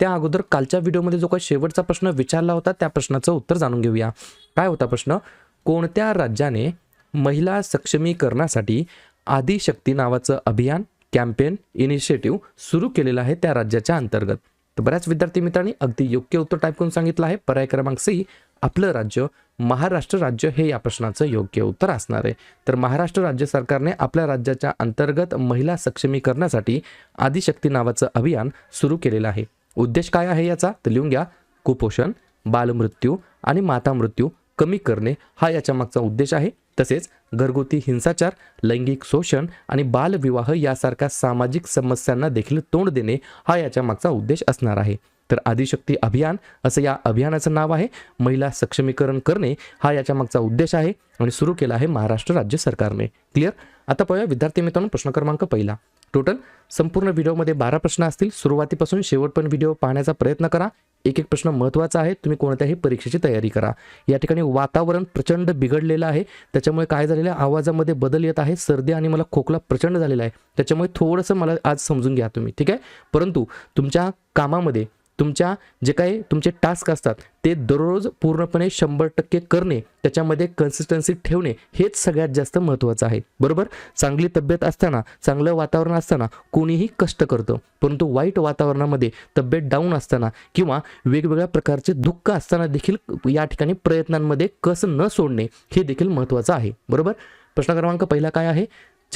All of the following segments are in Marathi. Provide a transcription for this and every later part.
त्या अगोदर कालच्या व्हिडिओमध्ये जो काही शेवटचा प्रश्न विचारला होता त्या प्रश्नाचं उत्तर जाणून घेऊया. काय होता प्रश्न? कोणत्या राज्याने महिला सक्षमीकरणासाठी आदिशक्ती नावाचं अभियान कॅम्पेन इनिशिएटिव्ह सुरू केलेलं आहे त्या राज्याच्या अंतर्गत? तर बऱ्याच विद्यार्थी मित्रांनी अगदी योग्य उत्तर टाईप करून सांगितलं आहे. पर्याय क्रमांक सी आपलं राज्य महाराष्ट्र राज्य हे या प्रश्नाचं योग्य उत्तर असणार आहे. तर महाराष्ट्र राज्य सरकारने आपल्या राज्याच्या अंतर्गत महिला सक्षमीकरणासाठी आदिशक्ती नावाचं अभियान सुरू केलेलं आहे. उद्देश काय आहे याचा? तर लिहून घ्या कुपोषण बालमृत्यू आणि माता मृत्यू कमी करणे हा याच्या मागचा उद्देश आहे. तसेच घरगुती हिंसाचार लैंगिक शोषण आणि बालविवाह यासारख्या सामाजिक समस्यांना देखील तोंड देणे हा याच्या मागचा उद्देश असणार आहे. तर आदिशक्ती अभियान असं या अभियानाचं नाव आहे. महिला सक्षमीकरण करणे हा याच्या मागचा उद्देश आहे आणि सुरू केला आहे महाराष्ट्र राज्य सरकारने. क्लिअर आता पाहूया विद्यार्थी मित्रांनो प्रश्न क्रमांक पहिला. टोटल संपूर्ण व्हिडिओमध्ये बारा प्रश्न असतील. सुरुवातीपासून शेवटपर्यंत व्हिडिओ पाहण्याचा प्रयत्न करा. एक एक प्रश्न महत्त्वाचा आहे. तुम्ही कोणत्याही परीक्षेची तयारी करा. या ठिकाणी वातावरण प्रचंड बिघडलेलं आहे. त्याच्यामुळे काय झालेलं आहे? आवाजामध्ये बदल येत आहे. सर्दी आणि मला खोकला प्रचंड झालेला आहे. त्याच्यामुळे थोडंसं मला आज समजून घ्या तुम्ही. ठीक आहे? परंतु तुमच्या कामामध्ये तुमच्या जे काही तुमचे टास्क असतात ते दररोज पूर्णपणे शंभर टक्के करणे त्याच्यामध्ये कन्सिस्टन्सी ठेवणे हेच सगळ्यात जास्त महत्त्वाचं आहे. बरोबर? चांगली तब्येत असताना चांगलं वातावरण असताना कोणीही कष्ट करतं. परंतु वाईट वातावरणामध्ये तब्येत डाऊन असताना किंवा वेगवेगळ्या प्रकारचे दुःख असताना देखील या ठिकाणी प्रयत्नांमध्ये कस न सोडणे हे देखील महत्त्वाचं आहे. बरोबर? प्रश्न क्रमांक पहिला काय आहे?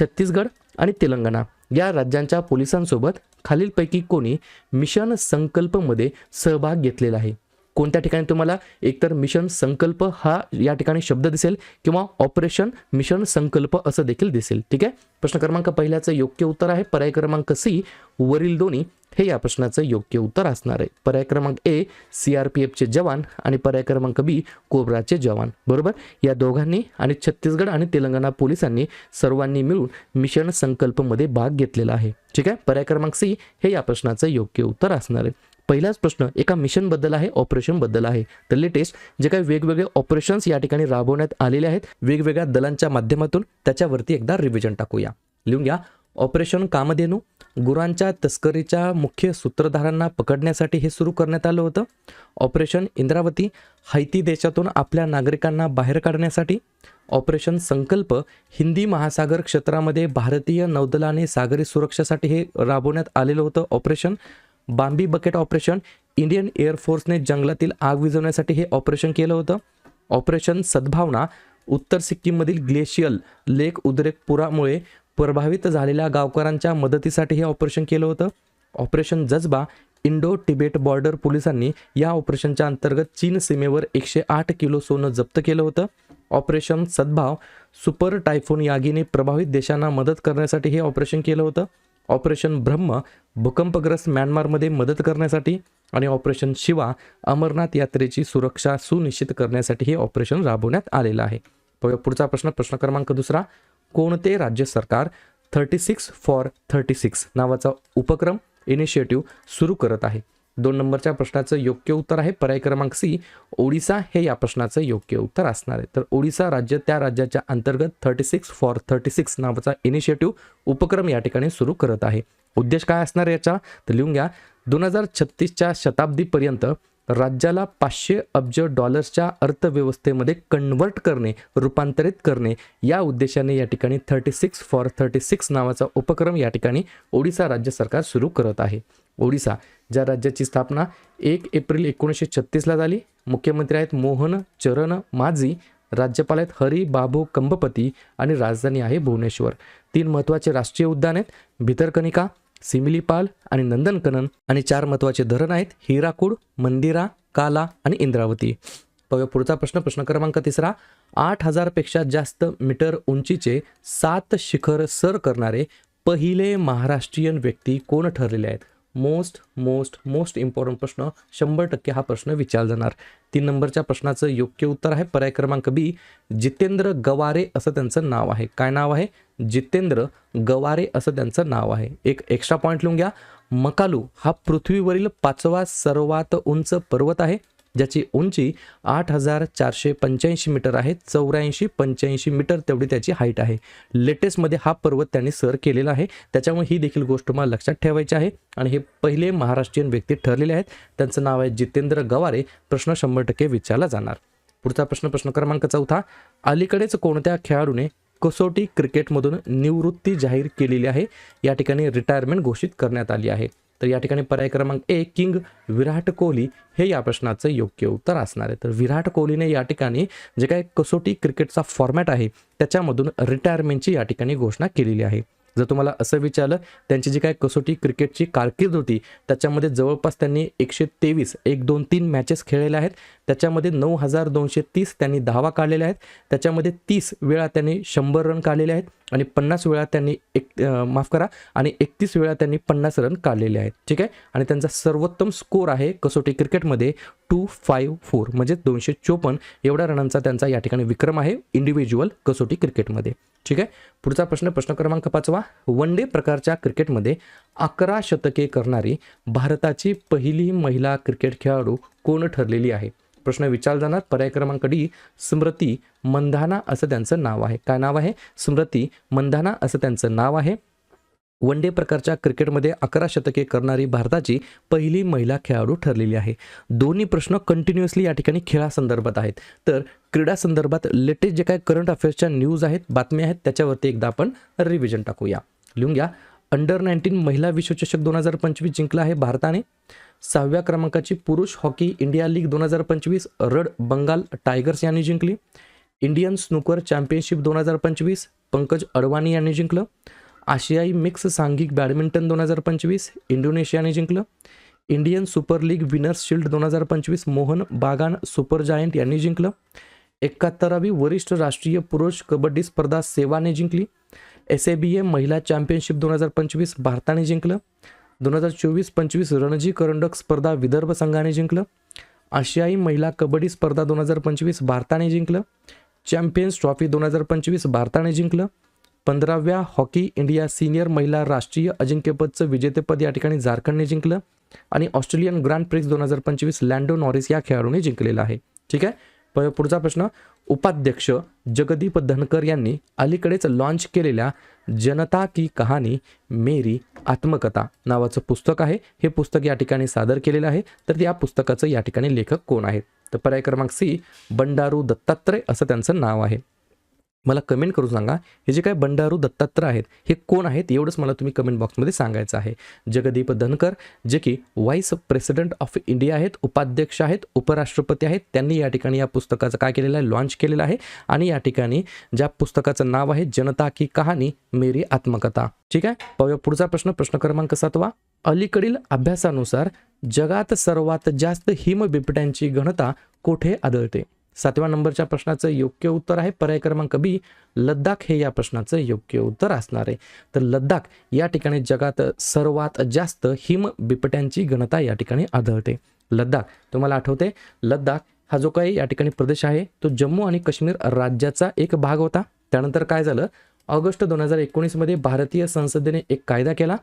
छत्तीसगड आणि तेलंगणा या राज्यांच्या पोलिसांसोबत खालीलपैकी कोणी मिशन संकल्पमध्ये सहभाग घेतलेला आहे. कोणत्या ठिकाणी तुम्हाला एकतर मिशन संकल्प हा या ठिकाणी शब्द दिसेल किंवा ऑपरेशन मिशन संकल्प असं देखील दिसेल. ठीक आहे? प्रश्न क्रमांक पहिल्याचं योग्य उत्तर आहे. पर्याय क्रमांक सी वरील दोन्ही. हे या प्रश्नाचं योग्य उत्तर असणार आहे. पर्याय क्रमांक ए सी आर पी एफचे जवान आणि पर्याय क्रमांक बी कोब्राचे जवान. बरोबर? या दोघांनी आणि छत्तीसगड आणि तेलंगणा पोलिसांनी सर्वांनी मिळून मिशन संकल्पमध्ये भाग घेतलेला आहे. ठीक आहे? पर्याय क्रमांक सी हे या प्रश्नाचं योग्य उत्तर असणार आहे. पहिलाच प्रश्न एका मिशनबद्दल आहे ऑपरेशनबद्दल आहे. तर लेटेस्ट जे काही वेगवेगळे ऑपरेशन्स या ठिकाणी राबवण्यात आलेले आहेत वेगवेगळ्या दलांच्या माध्यमातून त्याच्यावरती एकदा रिव्हिजन टाकूया. लिहून घ्या ऑपरेशन कामधेनू गुरांच्या तस्करीच्या मुख्य सूत्रधारांना पकडण्यासाठी हे सुरू करण्यात आलं होतं. ऑपरेशन इंद्रावती हैती देशातून आपल्या नागरिकांना बाहेर काढण्यासाठी. ऑपरेशन संकल्प हिंदी महासागर क्षेत्रामध्ये भारतीय नौदलाने सागरी सुरक्षेसाठी हे राबवण्यात आलेलं होतं operation Bambi bucket operation Indian एअरफोर्सने जंगलातील आग विझवण्यासाठी हे ऑपरेशन केलं होतं. ऑपरेशन सद्भावना उत्तर सिक्कीममधील ग्लेशियल लेक उद्रेक पुरामुळे प्रभावित झालेल्या गावकऱ्यांच्या मदतीसाठी हे ऑपरेशन केलं होतं. ऑपरेशन जज्बा इंडो तिबेट बॉर्डर पोलिसांनी या ऑपरेशनच्या अंतर्गत चीन सीमेवर एकशे आठ किलो सोनं जप्त केलं होतं. ऑपरेशन सद्भाव सुपर टायफोन यागीने प्रभावित देशांना मदत करण्यासाठी हे ऑपरेशन केलं होतं. ऑपरेशन ब्रह्म भूकंपग्रस्त म्यानमारमध्ये मदत करण्यासाठी आणि ऑपरेशन शिवा अमरनाथ यात्रेची सुरक्षा सुनिश्चित करण्यासाठी हे ऑपरेशन राबवण्यात आलेलं आहे. पुढचा प्रश्न प्रश्न क्रमांक दुसरा. कोणते राज्य सरकार thirty six for thirty six नावाचा उपक्रम इनिशिएटिव्ह सुरू करत आहे? दोन नंबरच्या प्रश्नाचं योग्य उत्तर आहे. पर्याय क्रमांक सी ओडिसा हे या प्रश्नाचं योग्य उत्तर असणार आहे. तर ओडिसा राज्य त्या राज्याच्या अंतर्गत thirty six for thirty six नावाचा इनिशिएटिव्ह उपक्रम या ठिकाणी सुरू करत आहे. उद्देश काय असणार आहे याचा? तर लिहून घ्या. दोन हजार छत्तीसच्या शताब्दीपर्यंत राज्याला पाचशे अब्ज डॉलर्सच्या अर्थव्यवस्थेमध्ये कन्वर्ट करणे रूपांतरित करणे या उद्देशाने या ठिकाणी thirty six for thirty six नावाचा उपक्रम या ठिकाणी ओडिसा राज्य सरकार सुरू करत आहे. ओडिसा. ज्या राज्याची स्थापना एक एप्रिल एकोणीसशे छत्तीसला झाली मुख्यमंत्री आहेत मोहन चरण माझी राज्यपाल आहेत हरी बाबू कंबपती आणि राजधानी आहे भुवनेश्वर. तीन महत्त्वाचे राष्ट्रीय उद्यान आहेत भितरकनिका सिमिलीपाल आणि नंदनकनन आणि चार महत्त्वाचे धरण आहेत हिराकूड मंदिरा काला आणि इंद्रावती. बघा पुढचा प्रश्न प्रश्न क्रमांक तिसरा. आठ हजारपेक्षा जास्त मीटर उंचीचे सात शिखर सर करणारे पहिले महाराष्ट्रीयन व्यक्ती कोण ठरलेले आहेत? मोस्ट मोस्ट मोस्ट इम्पॉर्टंट प्रश्न शंभर टक्के हा प्रश्न विचारला जाणार तीन नंबरच्या प्रश्नाचं योग्य उत्तर आहे. पर्याय क्रमांक बी जितेंद्र गवारे असं त्यांचं नाव आहे. काय नाव आहे? जितेंद्र गवारे असं त्यांचं नाव आहे. एक एक्स्ट्रा पॉईंट लिहून घ्या. मकालू हा पृथ्वीवरील पाचवा सर्वात उंच पर्वत आहे. ज्याची उंची आठ हजार चारशे पंच्याऐंशी मीटर आहे चौऱ्याऐंशी पंच्याऐंशी मीटर तेवढी त्याची हाईट आहे. लेटेस्टमध्ये हा पर्वत त्यांनी सर केलेला आहे. त्याच्यामुळे ही देखील गोष्ट मला लक्षात ठेवायची आहे. आणि हे पहिले महाराष्ट्रीयन व्यक्ती ठरलेले आहेत. त्यांचं नाव आहे जितेंद्र गवारे. प्रश्न शंभर टक्के विचारला जाणार. पुढचा प्रश्न प्रश्न क्रमांक चौथा. अलीकडेच कोणत्या खेळाडूने कसोटी क्रिकेटमधून निवृत्ती जाहीर केलेली आहे? या ठिकाणी रिटायरमेंट घोषित करण्यात आली आहे. तर या ठिकाणी पर्याय क्रमांक ए किंग विराट कोहली हे या प्रश्नाचं योग्य उत्तर असणार आहे. तर विराट कोहलीने या ठिकाणी जे काय कसोटी क्रिकेटचा फॉर्मॅट आहे त्याच्यामधून रिटायरमेंटची या ठिकाणी घोषणा केलेली आहे. जर तुम्हाला असं विचारलं त्यांची जी काय कसोटी क्रिकेटची कारकीर्द होती त्याच्यामध्ये जवळपास त्यांनी एकशे तेवीस एक दोन तीन मॅचेस खेळलेल्या आहेत. त्याच्यामध्ये नऊ हजार दोनशे तीस त्यांनी धावा काढलेल्या आहेत. त्याच्यामध्ये तीस वेळा त्यांनी शंभर रन काढलेले आहेत आणि पन्नास वेळा त्यांनी एक माफ करा आणि एकतीस वेळा त्यांनी पन्नास रन काढलेले आहेत. ठीक आहे? आणि त्यांचा सर्वोत्तम स्कोर आहे कसोटी क्रिकेटमध्ये टू फाईव्ह फोर म्हणजे दोनशे चोपन्न एवढ्या रनांचा त्यांचा या ठिकाणी विक्रम आहे इंडिव्हिज्युअल कसोटी क्रिकेटमध्ये. ठीक आहे? पुढचा प्रश्न प्रश्न क्रमांक पाचवा. वन डे प्रकारच्या क्रिकेटमध्ये अकरा शतके करणारी भारताची पहिली महिला क्रिकेट खेळाडू कोण ठरलेली आहे? प्रश्न विचारला जाणार पर्याय क्रमांक डी स्मृती मंधाना असं त्यांचं नाव आहे. काय नाव आहे? स्मृती मंधाना असं त्यांचं नाव आहे. वन डे प्रकारच्या क्रिकेटमध्ये अकरा शतके करणारी भारताची पहिली महिला खेळाडू ठरलेली आहे. दोन्ही प्रश्न कंटिन्युअसली या ठिकाणी खेळासंदर्भात आहेत. तर क्रीडा संदर्भात लेटेस्ट जे काही करंट अफेअर्सच्या न्यूज आहेत बातम्या आहेत त्याच्यावरती एकदा आपण रिव्हिजन टाकूया. लिहून घ्या. अंडर नाईन्टीन महिला विश्वचषक दोन हजार पंचवीस जिंकला आहे भारताने. सहाव्या क्रमांकाची पुरुष हॉकी इंडिया लीग दोन हजार पंचवीस रड बंगाल टायगर्स यांनी जिंकली. इंडियन स्नूकर चॅम्पियनशिप दोन हजार पंचवीस पंकज अडवाणी यांनी जिंकलं. आशियाई मिक्स सांघिक बॅडमिंटन दोन हजार पंचवीस इंडोनेशियाने जिंकलं. Indian super league winners shield दोन हजार पंचवीस मोहन बागान सुपर जायंट यांनी जिंकलं. एकाहत्तरावी वरिष्ठ राष्ट्रीय पुरुष कबड्डी स्पर्धा सेवाने जिंकली. एस ए बी ए महिला चॅम्पियनशिप दोन हजार पंचवीस भारताने जिंकलं. दोन हजार चोवीस पंचवीस रणजी करंडक स्पर्धा विदर्भ संघाने जिंकलं. आशियाई महिला कबड्डी स्पर्धा दोन हजार पंचवीस भारताने जिंकलं. चॅम्पियन्स ट्रॉफी दोन हजार पंचवीस भारताने जिंकलं. पंधराव्या हॉकी इंडिया सिनियर महिला राष्ट्रीय अजिंक्यपदचं विजेतेपद या ठिकाणी झारखंडने जिंकलं. आणि ऑस्ट्रेलियन ग्रँड प्रिक्स दोन हजार पंचवीस लँडो नॉरिस या खेळाडूने जिंकलेलं आहे. ठीक आहे? पुढचा प्रश्न उपाध्यक्ष जगदीप धनकर यांनी अलीकडेच लॉन्च केलेल्या जनता की कहाणी मेरी आत्मकथा नावाचं पुस्तक आहे. हे पुस्तक या ठिकाणी सादर केलेलं आहे. तर या पुस्तकाचं या ठिकाणी लेखक कोण आहेत? तर पर्याय क्रमांक सी बंडारू दत्तात्रय असं त्यांचं नाव आहे. मला कमेंट करून सांगा हे जे काय बंडारू दत्तात्र आहेत हे कोण आहेत? एवढंच मला तुम्ही कमेंट बॉक्समध्ये सांगायचं आहे. जगदीप धनकर जे की व्हाईस प्रेसिडेंट ऑफ इंडिया आहेत उपाध्यक्ष आहेत उपराष्ट्रपती आहेत त्यांनी या ठिकाणी या पुस्तकाचं काय केलेलं आहे? लॉन्च केलेलं आहे. आणि या ठिकाणी ज्या पुस्तकाचं नाव आहे जनता की कहाणी मेरी आत्मकथा. ठीक आहे? पाहूया पुढचा प्रश्न प्रश्न क्रमांक सातवा. अलीकडील अभ्यासानुसार जगात सर्वात जास्त हिमबिबट्यांची घनता कोठे आढळते? सातव्या नंबरच्या प्रश्नाचं योग्य उत्तर आहे. पर्याय क्रमांक बी लद्दाख हे या प्रश्नाचं योग्य उत्तर असणार आहे. तर लद्दाख या ठिकाणी जगात सर्वात जास्त हिम बिबट्यांची घनता या ठिकाणी आढळते. लद्दाख तुम्हाला आठवते लद्दाख हा जो काही या ठिकाणी प्रदेश आहे तो जम्मू आणि काश्मीर राज्याचा एक भाग होता. त्यानंतर काय झालं? ऑगस्ट दोन हजार एकोणीसमध्ये भारतीय संसदेने एक कायदा केला.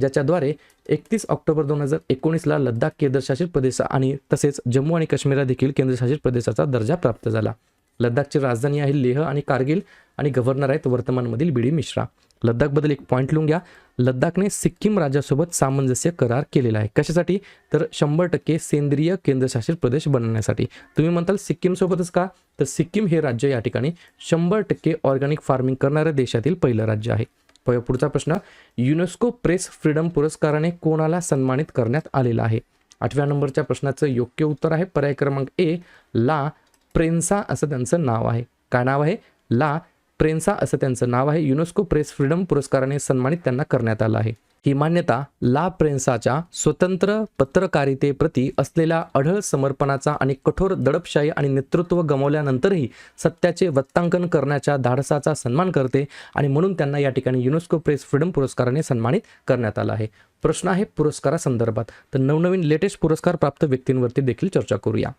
ज्याच्याद्वारे एकतीस ऑक्टोबर दोन हजार एकोणीसला लद्दाख केंद्रशासित प्रदेश आणि तसेच जम्मू आणि काश्मीरला देखील केंद्रशासित प्रदेशाचा दर्जा प्राप्त झाला. लद्दाखची राजधानी आहे लेह आणि कारगिल आणि गव्हर्नर आहेत वर्तमानमधील बीडी मिश्रा. लद्दाखबद्दल एक पॉईंट लिहून घ्या. लद्दाखने सिक्कीम राज्यासोबत सामंजस्य करार केलेला आहे. कशासाठी? तर शंभर टक्के सेंद्रिय केंद्रशासित प्रदेश बनवण्यासाठी तुम्ही म्हणताल सिक्कीमसोबतच का? तर सिक्कीम हे राज्य या ठिकाणी शंभर टक्के ऑर्गॅनिक फार्मिंग करणाऱ्या देशातील पहिलं राज्य आहे. पुढचा प्रश्न युनेस्को प्रेस फ्रीडम पुरस्काराने कोणाला सन्मानित करण्यात आलेला आहे? आठव्या नंबरच्या प्रश्नाचं योग्य उत्तर आहे. पर्याय क्रमांक ए ला प्रेन्सा असं त्यांचं नाव आहे. काय नाव आहे? ला प्रेन्सा असं त्यांचं नाव आहे. युनेस्को प्रेस फ्रीडम पुरस्काराने सन्मानित त्यांना करण्यात आलं आहे. ही मान्यता ला प्रेन्साच्या स्वतंत्र पत्रकारितेप्रती असलेल्या अढळ समर्पणाचा आणि कठोर दडपशाही आणि नेतृत्व गमावल्यानंतरही सत्याचे वत्तांकन करण्याच्या धाडसाचा सन्मान करते आणि म्हणून त्यांना या ठिकाणी युनेस्को प्रेस फ्रीडम पुरस्काराने सन्मानित करण्यात आलं आहे. प्रश्न आहे पुरस्कारासंदर्भात. तर नवनवीन लेटेस्ट पुरस्कार प्राप्त व्यक्तींवरती देखील चर्चा करूया.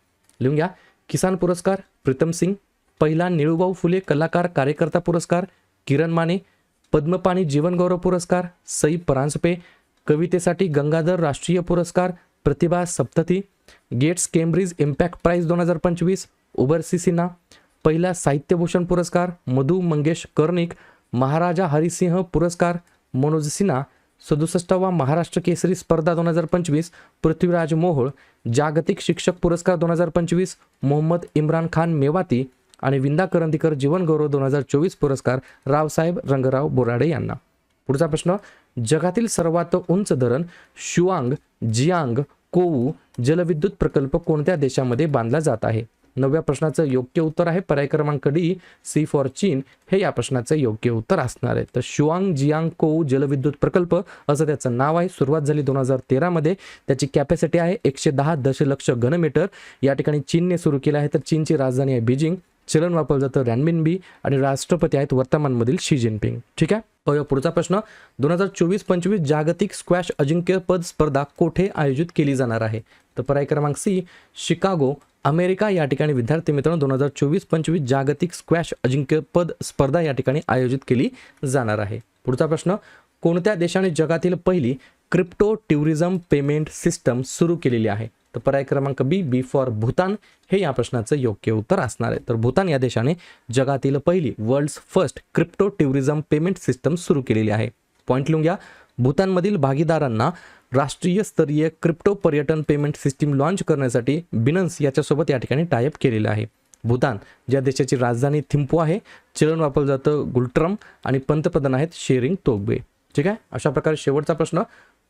लिहून घ्या. किसान पुरस्कार प्रीतम सिंग पहिला निळूभाऊ फुले कलाकार कार्यकर्ता पुरस्कार किरण माने पद्मपाणी जीवनगौरव पुरस्कार सई परांजपे कवितेसाठी गंगाधर राष्ट्रीय पुरस्कार Pratibha Saptati Gates Cambridge impact prize दोन हजार पंचवीस उबरसी सिन्हा पहिला साहित्यभूषण पुरस्कार मधु मंगेश कर्णिक महाराजा हरिसिंह पुरस्कार मनोज सिन्हा सदुसष्टावा महाराष्ट्र केसरी स्पर्धा दोन हजार पंचवीस पृथ्वीराज मोहोळ जागतिक शिक्षक पुरस्कार दोन हजार पंचवीस मोहम्मद इम्रान खान मेवाती आणि विंदा करंदीकर जीवन गौरव दोन हजार चोवीस पुरस्कार रावसाहेब रंगराव बोराडे यांना. पुढचा प्रश्न जगातील सर्वात उंच धरण शुआंग जियांग कोवू जलविद्युत प्रकल्प कोणत्या देशामध्ये बांधला जात आहे? नवव्या प्रश्नाचं योग्य उत्तर आहे पर्याय क्रमांक डी सी फॉर चीन. हे या प्रश्नाचं योग्य उत्तर असणार आहे. तर शुआंग जियांग कोऊ जलविद्युत प्रकल्प असं त्याचं नाव आहे. सुरुवात झाली दोन हजार तेरामध्ये त्याची कॅपॅसिटी आहे एकशे दहा दशलक्ष घनमीटर. या ठिकाणी चीनने सुरू केलं आहे. तर चीनची राजधानी आहे बीजिंग. चलन वापरलं जातं रॅनबिन बी आणि राष्ट्रपती आहेत वर्तमानमधील शी जिनपिंग ठीक आहे? पाहूया पुढचा प्रश्न. दोन हजार चोवीस पंचवीस जागतिक स्क्वॅश अजिंक्यपद स्पर्धा कोठे आयोजित केली जाणार आहे? तर पर्याय क्रमांक सी शिकागो अमेरिका या ठिकाणी विद्यार्थी मित्रांनो दोन हजार चोवीस पंचवीस जागतिक स्क्वॅश अजिंक्यपद स्पर्धा या ठिकाणी आयोजित केली जाणार आहे. पुढचा प्रश्न. कोणत्या देशाने जगातील पहिली क्रिप्टो टुरिझम पेमेंट सिस्टम सुरू केलेली आहे? तर पर्याय क्रमांक बी बी फॉर भूतान. हे या प्रश्नाचं योग्य उत्तर असणार आहे. तर भूतान या देशाने जगातील पहिली world's first crypto tourism payment system सुरू केलेली आहे. पॉईंट लिहून घ्या. भूतानमधील भागीदारांना राष्ट्रीय स्तरीय क्रिप्टो पर्यटन पेमेंट सिस्टीम लॉन्च करण्यासाठी बिनन्स याच्यासोबत या ठिकाणी टायअप केलेलं आहे. भूतान ज्या देशाची राजधानी थिंपू आहे चलन वापरलं जातं गुलट्रम आणि पंतप्रधान आहेत शेरिंग तोगबे ठीक आहे? अशा प्रकारे शेवटचा प्रश्न.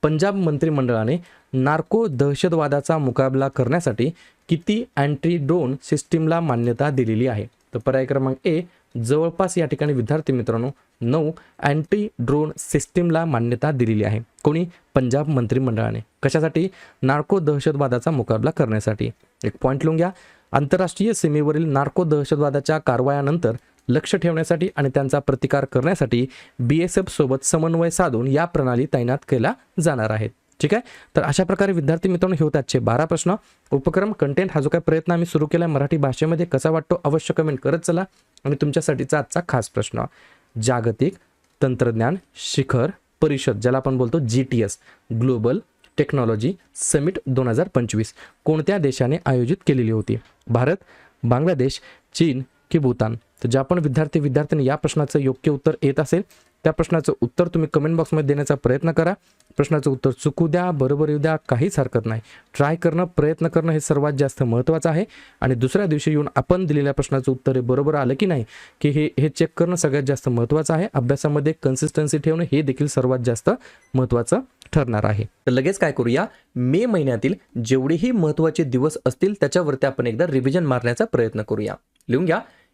पंजाब मंत्रिमंडळाने नार्को दहशतवादाचा मुकाबला करण्यासाठी किती अँटी ड्रोन सिस्टीमला मान्यता दिलेली आहे? तर पर्याय क्रमांक ए जवळपास या ठिकाणी विद्यार्थी मित्रांनो नऊ अँटी ड्रोन सिस्टीमला मान्यता दिलेली आहे. कोणी? पंजाब मंत्रिमंडळाने. कशासाठी? नार्को दहशतवादाचा मुकाबला करण्यासाठी. एक पॉईंट लिहून घ्या. आंतरराष्ट्रीय सीमेवरील नार्को दहशतवादाच्या कारवायानंतर लक्ष ठेवण्यासाठी आणि त्यांचा प्रतिकार करण्यासाठी बी एस एफ सोबत समन्वय साधून या प्रणाली तैनात केल्या जाणार आहेत. ठीक आहे? तर अशा प्रकारे विद्यार्थी मित्रांनो हे होते आजचे बारा प्रश्न. उपक्रम कंटेंट हा जो काही प्रयत्न आम्ही सुरू केला मराठी भाषेमध्ये कसा वाटतो अवश्य कमेंट करत चला. आणि तुमच्यासाठीचा आजचा खास प्रश्न जागतिक तंत्रज्ञान शिखर परिषद ज्याला आपण बोलतो G T S global technology summit दोन हजार पंचवीस कोणत्या देशाने आयोजित केलेली होती? भारत बांगलादेश चीन की भूतान. तर ज्या पण विद्यार्थी विद्यार्थ्यांनी या प्रश्नाचं योग्य उत्तर येत असेल त्या प्रश्नाचं उत्तर तुम्ही कमेंट बॉक्समध्ये देण्याचा प्रयत्न करा. प्रश्नाचं उत्तर चुकू द्या बरोबर येऊ द्या काहीच हरकत नाही. ट्राय करणं प्रयत्न करणं हे सर्वात जास्त महत्त्वाचं आहे. आणि दुसऱ्या दिवशी येऊन आपण दिलेल्या प्रश्नाचं उत्तर हे बरोबर आलं की नाही की हे हे चेक करणं सगळ्यात जास्त महत्त्वाचं आहे. अभ्यासामध्ये कन्सिस्टन्सी ठेवणं हे देखील सर्वात जास्त महत्त्वाचं ठरणार आहे. तर लगेच काय करूया मे महिन्यातील जेवढेही महत्त्वाचे दिवस असतील त्याच्यावरती आपण एकदा रिव्हिजन मारण्याचा प्रयत्न करूया. लिहून घ्या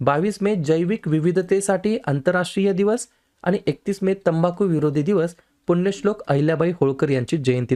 बावीस मे जैविक विविधतेसाठी आंतरराष्ट्रीय दिवस आणि एकतीस मे तंबाखू विरोधी दिवस पुण्यश्लोक अहिल्याबाई होळकर यांची जयंती.